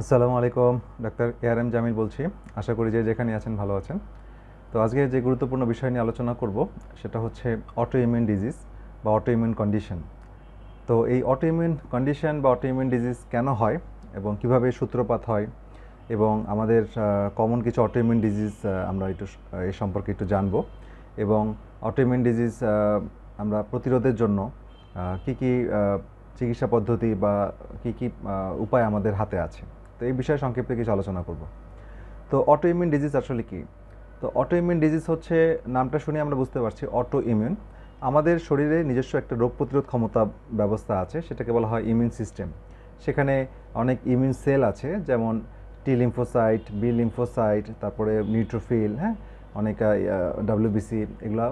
আসসালামু আলাইকুম, doctor AR M Jamil বলছি। আশা করি যে যেখানে আছেন ভালো আছেন। তো আজকে যে গুরুত্বপূর্ণ বিষয় নিয়ে আলোচনা করব, সেটা হচ্ছে অটো ইমিউন ডিজিজ বা অটো ইমিউন কন্ডিশন তো এই অটো ইমিউন কন্ডিশন বা অটো ইমিউন ডিজিজ কেন হয় এবং কীভাবে সূত্রপাত হয় এবং আমাদের কমন কিছু অটো ইমিউন ডিজিজ আমরা একটু এই সম্পর্কে একটু জানব এবং অটো ইমিউন ডিজিজ আমরা প্রতিরোধের জন্য কি কি চিকিৎসা পদ্ধতি বা কি কি উপায় আমাদের হাতে আছে। তো এই বিষয়ে সংক্ষিপ্ত কিছু আলোচনা করব। তো অটো ইমিউন ডিজিজ আসলে কি? তো অটো ইমিউন ডিজিজ হচ্ছে, নামটা শুনে আমরা বুঝতে পারছি অটো ইমিউন আমাদের শরীরে নিজস্ব একটা রোগ প্রতিরোধ ক্ষমতা ব্যবস্থা আছে, সেটাকে বলা হয় ইমিউন সিস্টেম সেখানে অনেক ইমিউন সেল আছে, যেমন টি লিম্ফোসাইট বি লিম্ফোসাইট তারপরে নিউট্রোফিল হ্যাঁ? অনেক ডাব্লিউবিসি এগুলো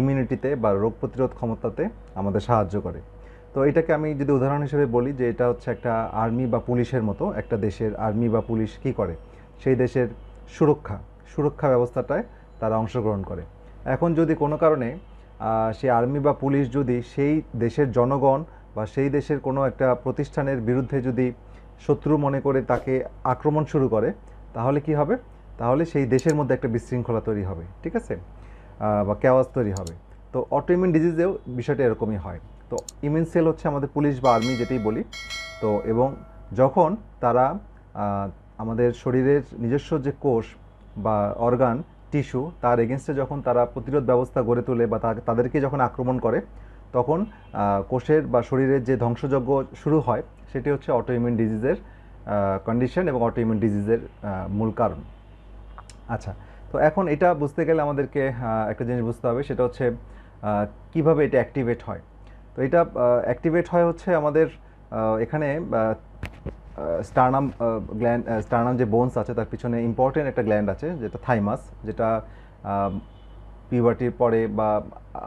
ইমিউনিটিতে বা রোগ প্রতিরোধ ক্ষমতাতে আমাদের সাহায্য করে। তো এটাকে আমি যদি উদাহরণ হিসেবে বলি যে এটা হচ্ছে একটা আর্মি বা পুলিশের মতো একটা দেশের আর্মি বা পুলিশ কী করে? সেই দেশের সুরক্ষা সুরক্ষা ব্যবস্থাটায় তারা অংশগ্রহণ করে। এখন যদি কোনো কারণে সেই আর্মি বা পুলিশ যদি সেই দেশের জনগণ বা সেই দেশের কোনো একটা প্রতিষ্ঠানের বিরুদ্ধে যদি শত্রু মনে করে তাকে আক্রমণ শুরু করে, তাহলে কি হবে? তাহলে সেই দেশের মধ্যে একটা বিশৃঙ্খলা তৈরি হবে, ঠিক আছে? বা কেওয়াজ তৈরি হবে। তো অটোইমিউন ডিজিজেও বিষয়টা এরকমই হয়। তো ইমিউন সেল হচ্ছে আমাদের পুলিশ বা আর্মি যেটাই বলি। তো এবং যখন তারা আমাদের শরীরের নিজস্ব যে কোষ বা অর্গান টিস্যু তার এগেনস্টে যখন তারা প্রতিরোধ ব্যবস্থা গড়ে তোলে বা তাদেরকে যখন আক্রমণ করে, তখন কোষের বা শরীরের যে ধ্বংসযজ্ঞ শুরু হয়, সেটি হচ্ছে অটোইমিউন ডিজিজের কন্ডিশন এবং অটোইমিউন ডিজিজের মূল কারণ। আচ্ছা তো এখন এটা বুঝতে গেলে আমাদেরকে একটা জিনিস বুঝতে হবে, সেটা হচ্ছে কীভাবে এটা অ্যাক্টিভেট হয়। তো এটা অ্যাক্টিভেট হয় হচ্ছে আমাদের এখানে স্টারনাম গ্ল্যান্ড স্টারনাম যে বোনস আছে তার পিছনে ইম্পর্টেন্ট একটা গ্ল্যান্ড আছে যেটা থাইমাস যেটা পিউবার্টির পরে বা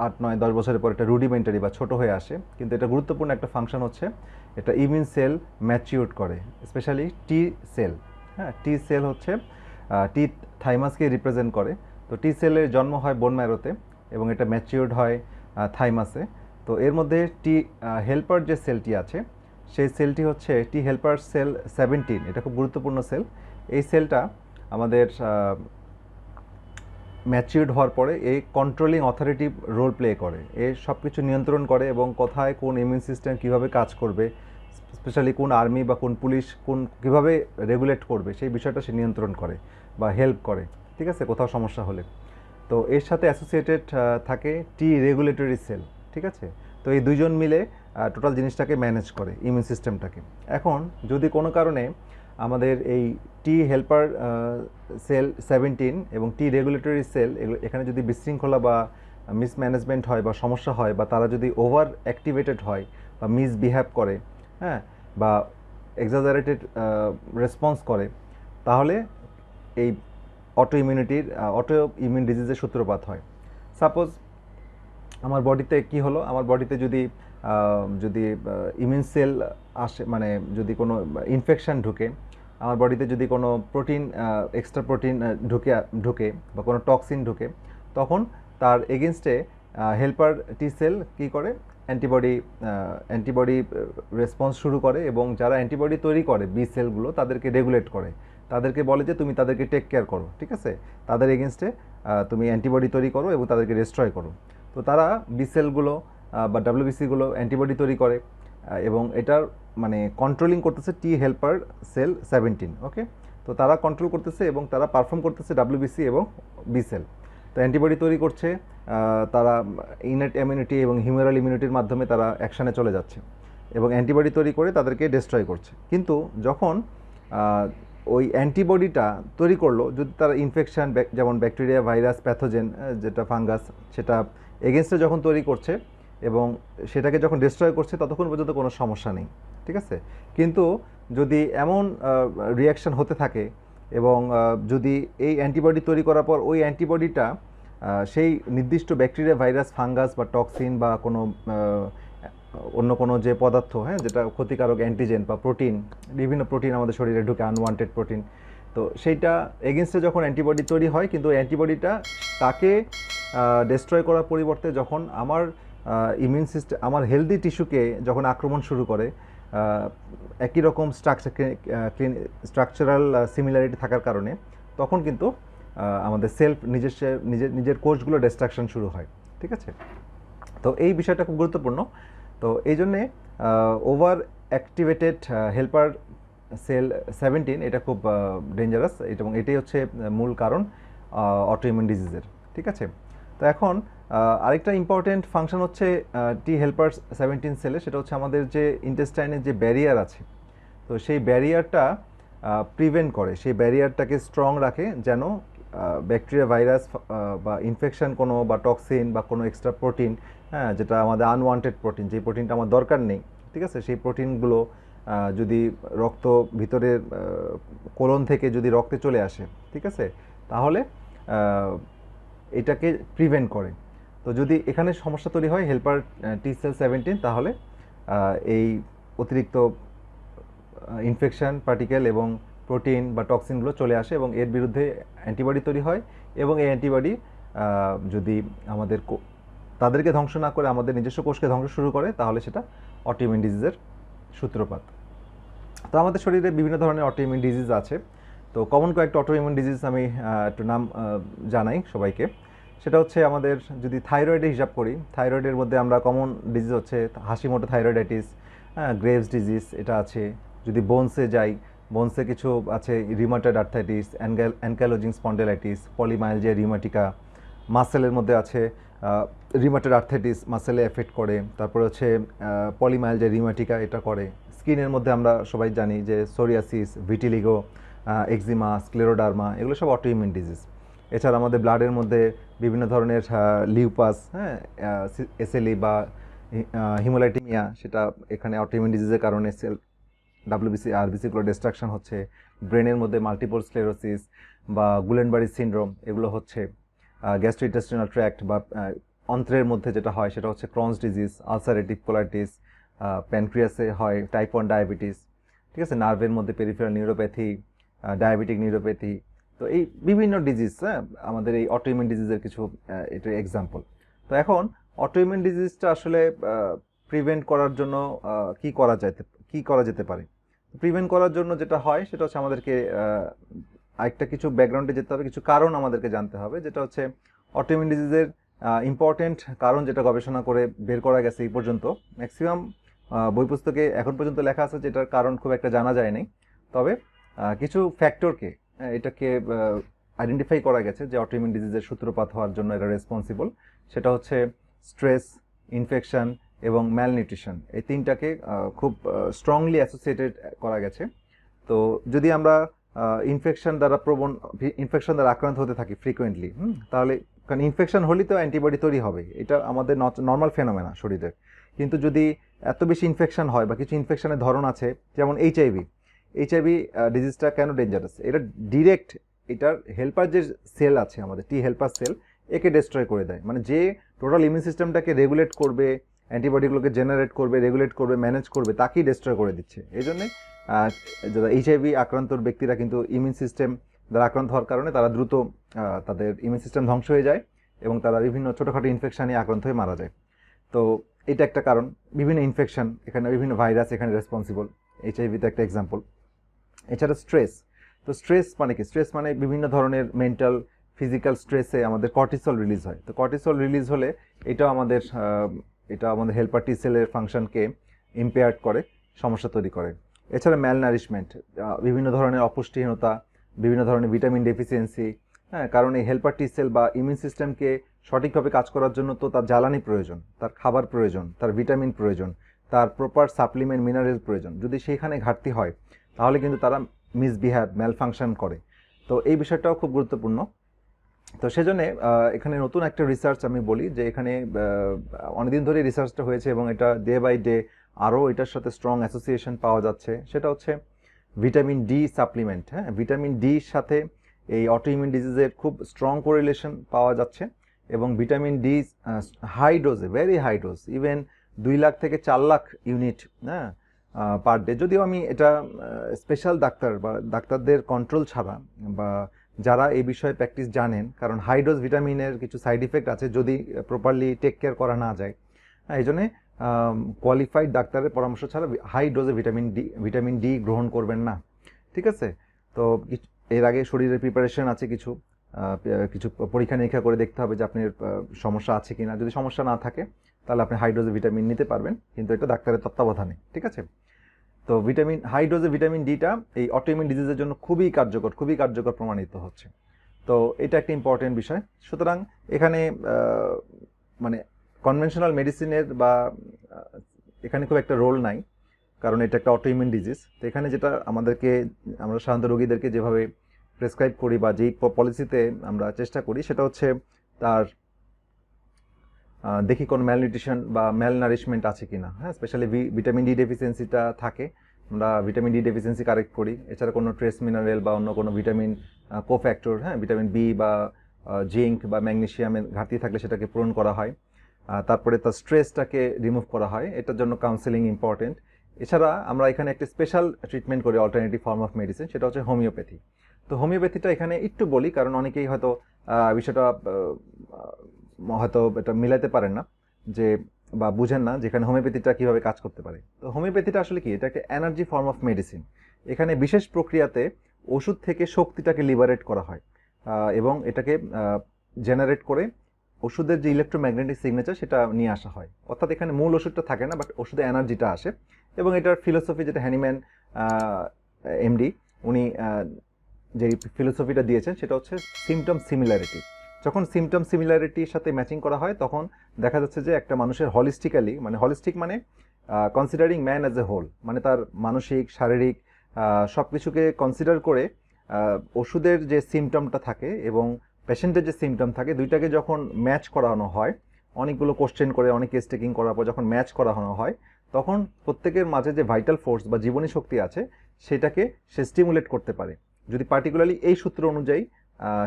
আট, নয়, দশ বছরের পরে এটা রুডিমেন্টারি বা ছোট হয়ে আসে। কিন্তু এটা গুরুত্বপূর্ণ একটা ফাংশন হচ্ছে, এটা ইমিউন সেল ম্যাচিউর করে স্পেশালি টি সেল হ্যাঁ টি সেল হচ্ছে টি থাইমাসকে রিপ্রেজেন্ট করে। তো টি সেলের জন্ম হয় বোন ম্যারোতে এবং এটা ম্যাচিউরড হয় থাইমাসে তো এর মধ্যে টি হেল্পার যে সেলটি আছে, সেই সেলটি হচ্ছে টি হেল্পার সেল সেভেন্টিন এটা খুব গুরুত্বপূর্ণ সেল এই সেলটা আমাদের ম্যাচিউরড হওয়ার পরে এই কন্ট্রোলিং অথরিটি রোল প্লে করে। এ সব কিছু নিয়ন্ত্রণ করে এবং কোথায় কোন ইমিউন সিস্টেম কীভাবে কাজ করবে স্পেশালি কোন আর্মি বা কোন পুলিশ কোন, কীভাবে রেগুলেট করবে, সেই বিষয়টা সে নিয়ন্ত্রণ করে বা হেল্প করে। ঠিক আছে? কোথাও সমস্যা হলে। তো এর সাথে অ্যাসোসিয়েটেড থাকে টি রেগুলেটরি সেল ঠিক আছে? তো এই দুইজন মিলে টোটাল জিনিসটাকে ম্যানেজ করে ইমিউন সিস্টেমটাকে এখন যদি কোনো কারণে আমাদের এই টি হেল্পার সেল সেভেন্টিন এবং টি রেগুলেটরি সেল এগুলো, এখানে যদি বিশৃঙ্খলা বা মিসম্যানেজমেন্ট হয় বা সমস্যা হয় বা তারা যদি ওভার অ্যাক্টিভেটেড হয় বা মিসবিহেভ করে হ্যাঁ বা এক্সাজারেটেড রেসপন্স করে, তাহলে এই অটো ইমিউনিটির অটো ইমিউন ডিজিজের সূত্রপাত হয়। সাপোজ আমার বডিতে কি হলো? আমার বডিতে যদি যদি ইমিউন সেল আসে মানে যদি কোনো ইনফেকশন ঢুকে, আমার বডিতে যদি কোনো প্রোটিন এক্সট্রা প্রোটিন ঢুকে ঢুকে বা কোনো টক্সিন ঢুকে, তখন তার এগেনস্টে হেল্পার টি সেল কী করে? অ্যান্টিবডি অ্যান্টিবডি রেসপন্স শুরু করে এবং যারা অ্যান্টিবডি তৈরি করে বি সেলগুলো তাদেরকে রেগুলেট করে। তাদেরকে বলে যে তুমি তাদেরকে টেক কেয়ার করো, ঠিক আছে? তাদের এগেনস্টে তুমি অ্যান্টিবডি তৈরি করো এবং তাদেরকে রেস্ট্রয় করো। তো তারা বিসেলগুলো বা ডাব্লিউবিসিগুলো অ্যান্টিবডি তৈরি করে এবং এটার মানে কন্ট্রোলিং করতেছে T helper cell seventeen okay তো তারা কন্ট্রোল করতেছে এবং তারা পারফর্ম করতেছে ডাব্লিউবিসি এবং বি সেল তো অ্যান্টিবডি তৈরি করছে তারা ইনেট ইমিউনিটি এবং হিউমেরাল ইমিউনিটির মাধ্যমে তারা অ্যাকশানে চলে যাচ্ছে এবং অ্যান্টিবডি তৈরি করে তাদেরকে ডিস্ট্রয় করছে। কিন্তু যখন ওই অ্যান্টিবডিটা তৈরি করল, যদি তারা ইনফেকশান যেমন ব্যাকটেরিয়া ভাইরাস প্যাথোজেন যেটা ফাঙ্গাস সেটা এগেনস্টে যখন তৈরি করছে এবং সেটাকে যখন ডিস্ট্রয় করছে, ততক্ষণ পর্যন্ত কোনো সমস্যা নেই, ঠিক আছে? কিন্তু যদি এমন রিয়াকশন হতে থাকে এবং যদি এই অ্যান্টিবডি তৈরি করার পর ওই অ্যান্টিবডিটা সেই নির্দিষ্ট ব্যাকটেরিয়া ভাইরাস ফাঙ্গাস বা টক্সিন বা কোনো অন্য কোনো যে পদার্থ হ্যাঁ যেটা ক্ষতিকারক অ্যান্টিজেন বা প্রোটিন বিভিন্ন প্রোটিন আমাদের শরীরে ঢুকে আনওয়ান্টেড প্রোটিন তো সেইটা এগেনস্টে যখন অ্যান্টিবডি তৈরি হয়, কিন্তু অ্যান্টিবডিটা তাকে ডিস্ট্রয় করার পরিবর্তে যখন আমার ইমিউন সিস্টেম আমার হেলদি টিস্যুকে যখন আক্রমণ শুরু করে একই রকম স্ট্রাকচার স্ট্রাকচারাল সিমিলারিটি থাকার কারণে তখন কিন্তু আমাদের সেলফ নিজস্ব নিজের নিজের কোষগুলো ডিস্ট্রাকশন শুরু হয়, ঠিক আছে? তো এই বিষয়টা খুব গুরুত্বপূর্ণ। তো এই জন্যে over activated helper cell seventeen এটা খুব ডেঞ্জারাস এবং এটাই হচ্ছে মূল কারণ অটো অটোইমিউন ডিজিজের ঠিক আছে? তো এখন আরেকটা ইম্পর্টেন্ট ফাংশন হচ্ছে টি হেল্পার সেভেন্টিন সেলে সেটা হচ্ছে আমাদের যে ইন্টেস্টাইনের যে ব্যারিয়ার আছে, তো সেই ব্যারিয়ারটা প্রিভেন্ট করে। সেই ব্যারিয়ারটাকে স্ট্রং রাখে যেন ব্যাকটেরিয়া ভাইরাস বা ইনফেকশন কোনো বা টক্সিন বা কোনো এক্সট্রা প্রোটিন হ্যাঁ যেটা আমাদের আনওয়ান্টেড প্রোটিন যে প্রোটিনটা আমার দরকার নেই, ঠিক আছে? সেই প্রোটিনগুলো যদি রক্ত ভিতরের কোলন থেকে যদি রক্তে চলে আসে, ঠিক আছে? তাহলে এটাকে প্রিভেন্ট করে। তো যদি এখানে সমস্যা তৈরি হয় হেল্পার টি সেল সেভেন্টিন তাহলে এই অতিরিক্ত ইনফেকশন পার্টিকেল এবং প্রোটিন বা টক্সিনগুলো চলে আসে এবং এর বিরুদ্ধে অ্যান্টিবডি তৈরি হয় এবং এই অ্যান্টিবডি যদি আমাদের তাদেরকে ধ্বংস না করে, আমাদের নিজস্ব কোষকে ধ্বংস শুরু করে, তাহলে সেটা অটোইমিউন ডিজিজের সূত্রপাত। তো আমাদের শরীরে বিভিন্ন ধরনের অটোইমিউন ডিজিজ আছে। তো কমন কয়েকটা অটোইমিউন ডিজিজ আমি একটু নাম জানাই সবাইকে। সেটা হচ্ছে আমাদের যদি থাইরয়েডের হিসাব করি থাইরয়েডের মধ্যে আমরা কমন ডিজিজ হচ্ছে হাসিমোটো থাইরয়েডাইটিস গ্রেভস ডিজিজ এটা আছে। যদি বোনসে যাই বোনসে কিছু আছে রিমাটেড আর্থাইটিস অ্যানগ্যাল অ্যানক্যালোজিং স্পন্ডেলাইটিস পলিমাইলজিয়া রিমাটিকা মাসেলের মধ্যে আছে রিমাটেড আর্থাইটিস মাসেলে এফেক্ট করে। তারপরে হচ্ছে পলিমাইলজিয়া রিমাটিকা এটা করে। স্কিনের মধ্যে আমরা সবাই জানি যে সোরিয়াসিস ভিটিলিগো এক্সিমা স্ক্লেরোডার্মা এগুলো সব অটোইমিউন ডিজিজ এছাড়া আমাদের ব্লাডের মধ্যে বিভিন্ন ধরনের লিউপাস হ্যাঁ এসএলই বা হিমোলাইটিমিয়া সেটা এখানে অটোইমিউন ডিজিজের কারণে সেল ডাব্লিউবিসি আরবিসিগুলো ডিস্ট্রাকশন হচ্ছে। ব্রেনের মধ্যে মাল্টিপল স্ক্লেরোসিস বা গুলেনবারি সিনড্রোম এগুলো হচ্ছে। গ্যাস্ট্রোইন্টেস্টিনাল ট্র্যাক্ট বা অন্ত্রের মধ্যে যেটা হয়, সেটা হচ্ছে ক্রনস ডিজিজ আলসারেটিভ কোলাইটিস প্যানক্রিয়াসে হয় টাইপ ওয়ান ডায়াবেটিস ঠিক আছে? নার্ভের মধ্যে পেরিফেরাল নিউরোপ্যাথি ডায়াবেটিক নিউরোপ্যাথি তো এই বিভিন্ন ডিজিজ হ্যাঁ? আমাদের এই অটোইমিউন ডিজিজের কিছু এটার এক্সাম্পল তো এখন অটোইমিউন ডিজিজটা আসলে প্রিভেন্ট করার জন্য কি করা যেতে কি করা যেতে পারে? প্রিভেন্ট করার জন্য যেটা হয়, সেটা হচ্ছে আমাদেরকে আরেকটা কিছু ব্যাকগ্রাউন্ডে যেতে হবে, কিছু কারণ আমাদেরকে জানতে হবে, যেটা হচ্ছে অটোইমিউন ডিজিজের ইম্পর্টেন্ট কারণ যেটা গবেষণা করে বের করা গেছে এই পর্যন্ত। ম্যাক্সিমাম বই পুস্তকে এখন পর্যন্ত লেখা আছে যেটার কারণ খুব একটা জানা যায়নি তবে কিছু ফ্যাক্টরকে এটাকে আইডেন্টিফাই করা গেছে যে অটোইমিউন ডিজিজের সূত্রপাত হওয়ার জন্য এটা রেসপন্সিবল সেটা হচ্ছে স্ট্রেস ইনফেকশন এবং ম্যালনিউট্রিশন এই তিনটাকে খুব স্ট্রংলি অ্যাসোসিয়েটেড করা গেছে। তো যদি আমরা ইনফেকশন দ্বারা প্রবণ ইনফেকশন দ্বারা আক্রান্ত হতে থাকি ফ্রিকোয়েন্টলি তাহলে, কারণ ইনফেকশন হলেই তো অ্যান্টিবডি তৈরি হবে। এটা আমাদের নর্মাল ফেনোমেনা শরীরের। কিন্তু যদি এত বেশি ইনফেকশন হয় বা কিছু ইনফেকশনের ধরন আছে, যেমন এইচআইভি এইচআইভি ডিজিজটা কেন ডেঞ্জারাস এটা ডিরেক্ট এটার হেল্পার যে সেল আছে আমাদের টি হেল্পার সেল একে ডিস্ট্রয় করে দেয়। মানে যে টোটাল ইমিউন সিস্টেমটাকে রেগুলেট করবে অ্যান্টিবডিগুলোকে জেনারেট করবে রেগুলেট করবে ম্যানেজ করবে, তাকেই ডিস্ট্রয় করে দিচ্ছে। এই জন্যে যারা এইচআইভি আক্রান্ত ব্যক্তিরা কিন্তু ইমিউন সিস্টেম দ্বারা আক্রান্ত হওয়ার কারণে তারা দ্রুত তাদের ইমিউন সিস্টেম ধ্বংস হয়ে যায় এবং তারা বিভিন্ন ছোটোখাটো ইনফেকশানে আক্রান্ত হয়ে মারা যায়। তো এটা একটা কারণ। বিভিন্ন ইনফেকশন এখানে বিভিন্ন ভাইরাস এখানে রেসপন্সিবল এইচআইভিতে একটা এক্সাম্পল এছাড়া স্ট্রেস তো স্ট্রেস মানে কি? স্ট্রেস মানে বিভিন্ন ধরনের মেন্টাল ফিজিক্যাল স্ট্রেসে আমাদের কর্টিসল রিলিজ হয়। তো কর্টিসল রিলিজ হলে এটাও আমাদের এটা আমাদের হেল্পার টি সেলের ফাংশনকে ইম্পেয়ার্ড করে, সমস্যা তৈরি করে। এছাড়া ম্যাল নারিশমেন্ট বিভিন্ন ধরনের অপুষ্টিহীনতা, বিভিন্ন ধরনের ভিটামিন ডেফিসিয়েন্সি হ্যাঁ কারণ এই হেল্পার টি সেল বা ইমিউন সিস্টেমকে সঠিকভাবে কাজ করার জন্য তো তার জ্বালানি প্রয়োজন, তার খাবার প্রয়োজন, তার ভিটামিন প্রয়োজন, তার প্রপার সাপ্লিমেন্ট মিনারেল প্রয়োজন। যদি সেইখানে ঘাটতি হয় তাহলে কিন্তু তারা মিসবিহেভ ম্যাল ফাংশন করে। তো এই বিষয়টাও খুব গুরুত্বপূর্ণ। তো সেজন্য এখানে নতুন একটা রিসার্চ আমি বলি যে এখানে অনেকদিন ধরে রিসার্চটা হয়েছে এবং এটা ডে বাই ডে আরও এটার সাথে স্ট্রং অ্যাসোসিয়েশন পাওয়া যাচ্ছে। সেটা হচ্ছে ভিটামিন ডি সাপ্লিমেন্ট হ্যাঁ? ভিটামিন ডির সাথে এই অটোইমিউন ডিজিজের খুব স্ট্রং কোরিলেশন পাওয়া যাচ্ছে এবং ভিটামিন ডি হাই ডোজে ভেরি হাই ডোজ ইভেন দুই লাখ থেকে চার লাখ ইউনিট হ্যাঁ? পার ডে যদিও আমি এটা স্পেশাল ডাক্তার বা ডাক্তারদের কন্ট্রোল ছাড়া বা যারা এই বিষয়ে প্র্যাকটিস জানেন, কারণ হাই ডোজ ভিটামিনের কিছু সাইড ইফেক্ট আছে যদি প্রপারলি টেক কেয়ার করা না যায় হ্যাঁ এই জন্যে কোয়ালিফাইড ডাক্তারের পরামর্শ ছাড়া হাই ডোজে ভিটামিন ডি ভিটামিন ডি গ্রহণ করবেন না, ঠিক আছে? তো এর আগে শরীরের প্রিপারেশন আছে কিছু কিছু পরীক্ষা নিরীক্ষা করে দেখতে হবে যে আপনার সমস্যা আছে কি না যদি সমস্যা না থাকে, তাহলে আপনি হাই ডোজে ভিটামিন নিতে পারবেন, কিন্তু এটা ডাক্তারের তত্ত্বাবধানে, ঠিক আছে? তো ভিটামিন হাই ডোজে ভিটামিন ডিটা এই অটোইমিউন ডিজিজের জন্য খুবই কার্যকর খুবই কার্যকর প্রমাণিত হচ্ছে। তো এটা একটা ইম্পর্টেন্ট বিষয়। সুতরাং এখানে মানে কনভেনশনাল মেডিসিনের বা এখানে খুব একটা রোল নাই, কারণ এটা একটা অটোইমিউন ডিজিজ তো এখানে যেটা আমাদেরকে, আমরা সাধারণত রোগীদেরকে যেভাবে প্রেসক্রাইব করি বা যেই পলিসিতে আমরা চেষ্টা করি, সেটা হচ্ছে তার দেখি কোন ম্যালনিউট্রিশন বা ম্যালনারিশমেন্ট আছে কিনা। হ্যাঁ স্পেশালি ভিটামিন ডি ডেফিসিয়েন্সিটা থাকে। আমরা ভিটামিন ডি ডেফিসিয়েন্সি কারেক্ট করি। এছাড়া কোনো ট্রেস মিনারেল বা অন্য কোনো ভিটামিন কোফ্যাক্টর হ্যাঁ ভিটামিন বি বা জিঙ্ক বা ম্যাগনেশিয়ামের ঘাটতি থাকলে সেটাকে পূরণ করা হয়। তারপরে তার স্ট্রেসটাকে রিমুভ করা হয়। এটার জন্য কাউন্সেলিং ইম্পর্টেন্ট এছাড়া আমরা এখানে একটা স্পেশাল ট্রিটমেন্ট করি অল্টারনেটিভ ফর্ম অফ মেডিসিন সেটা হচ্ছে হোমিওপ্যাথি তো হোমিওপ্যাথিটা এখানে একটু বলি, কারণ অনেকেই হয়তো বিষয়টা হয়তো এটা মিলাতে পারেন না যে বা বুঝেন না যেখানে হোমিওপ্যাথিটা কীভাবে কাজ করতে পারে। তো হোমিওপ্যাথিটা আসলে কি? এটা একটা এনার্জি ফর্ম অফ মেডিসিন এখানে বিশেষ প্রক্রিয়াতে ওষুধ থেকে শক্তিটাকে লিবারেট করা হয় এবং এটাকে জেনারেট করে ওষুধের যে ইলেকট্রোম্যাগনেটিক সিগনেচার সেটা নিয়ে আসা হয়। অর্থাৎ এখানে মূল ওষুধটা থাকে না বাট ওষুধে এনার্জিটা আসে। এবং এটার ফিলোসফি যেটা হ্যানিম্যান এমডি উনি আহ, যে ফিলোসফিটা দিয়েছেন সেটা হচ্ছে সিমটম সিমিলারিটি যখন সিমটম সিমিলারিটির সাথে ম্যাচিং করা হয়, তখন দেখা যাচ্ছে যে একটা মানুষের হলিস্টিক্যালি মানে হলিস্টিক মানে considering man as a whole মানে তার মানসিক, শারীরিক সব কিছুকে কনসিডার করে ওষুধের যে সিমটমটা থাকে এবং পেশেন্টের যে সিমটম থাকে, দুইটাকে যখন ম্যাচ করানো হয়, অনেকগুলো কোশ্চেন করে, অনেক কেস টেকিং করার পর যখন ম্যাচ করানো হয়, তখন প্রত্যেকের মাঝে যে ভাইটাল ফোর্স বা জীবনী শক্তি আছে, সেটাকে সে স্টিমুলেট করতে পারে। যদি পার্টিকুলারলি এই সূত্র অনুযায়ী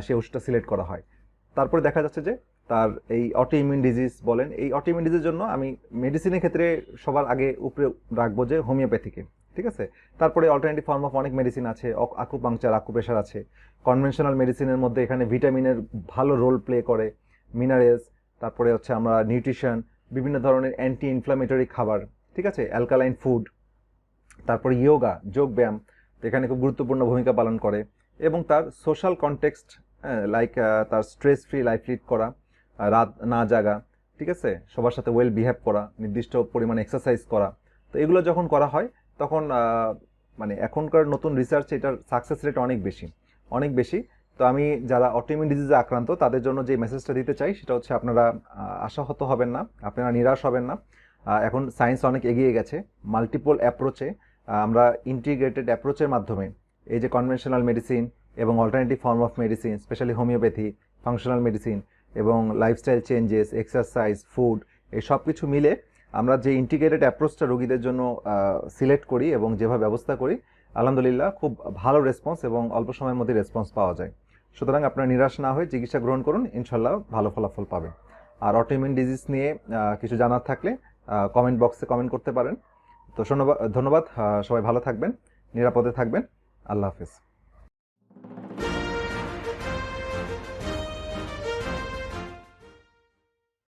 সে ওষুধটা সিলেক্ট করা হয়। তারপরে দেখা যাচ্ছে যে তার এই অটোইমিউন ডিজিজ বলেন, এই অটোইমিউন ডিজিজের জন্য আমি মেডিসিনের ক্ষেত্রে সবার আগে উপরে রাখব যে হোমিওপ্যাথিকে ঠিক আছে? তারপরে অল্টারনেটিভ ফর্ম অফ অনেক মেডিসিন আছে আকুপাংচার আকুপ্রেশার আছে। কনভেনশনাল মেডিসিনের মধ্যে এখানে ভিটামিনের ভালো রোল প্লে করে মিনারেলস তারপরে হচ্ছে আমরা নিউট্রিশন বিভিন্ন ধরনের অ্যান্টি ইনফ্লামেটরি খাবার, ঠিক আছে? অ্যালকালাইন ফুড তারপরে ইয়োগা যোগ ব্যায়াম এখানে খুব গুরুত্বপূর্ণ ভূমিকা পালন করে। এবং তার সোশ্যাল কনটেক্সট লাইক তার স্ট্রেস ফ্রি লাইফ লিড করা রাত না জাগা, ঠিক আছে? সবার সাথে ওয়েল বিহেভ করা, নির্দিষ্ট পরিমাণে এক্সারসাইজ করা। তো এগুলো যখন করা হয়, তখন মানে এখনকার নতুন রিসার্চ এটার সাকসেস রেট অনেক বেশি অনেক বেশি। তো আমি যারা অটোইমিউন ডিজিজে আক্রান্ত, তাদের জন্য যে মেসেজটা দিতে চাই, সেটা হচ্ছে আপনারা আশাহত হবেন না, আপনারা নিরাশ হবেন না। এখন সায়েন্স অনেক এগিয়ে গেছে মাল্টিপল অ্যাপ্রোচে আমরা ইন্টিগ্রেটেড অ্যাপ্রোচের মাধ্যমে, এই যে কনভেনশনাল মেডিসিন এবং alternative form of medicine specially homeopathy functional medicine এবং লাইফস্টাইল চেঞ্জেস এক্সারসাইজ ফুড এই সব কিছু মিলে আমরা যে ইন্টিগ্রেটেড অ্যাপ্রোচটা রোগীদের জন্য সিলেক্ট করি এবং যেভাবে ব্যবস্থা করি, আলহামদুলিল্লাহ খুব ভালো রেসপন্স এবং অল্প সময়ের মধ্যে রেসপন্স পাওয়া যায়। সুতরাং আপনারা নিরাশ না হয়ে চিকিৎসা গ্রহণ করুন ইনশাল্লাহ ভালো ফলাফল পাবেন। আর অটোইমিউন ডিজিজ নিয়ে কিছু জানার থাকলে কমেন্ট বক্সে কমেন্ট করতে পারেন। তো ধন্যবাদ ধন্যবাদ সবাই ভালো থাকবেন, নিরাপদে থাকবেন। আল্লাহ হাফিজ। Bye.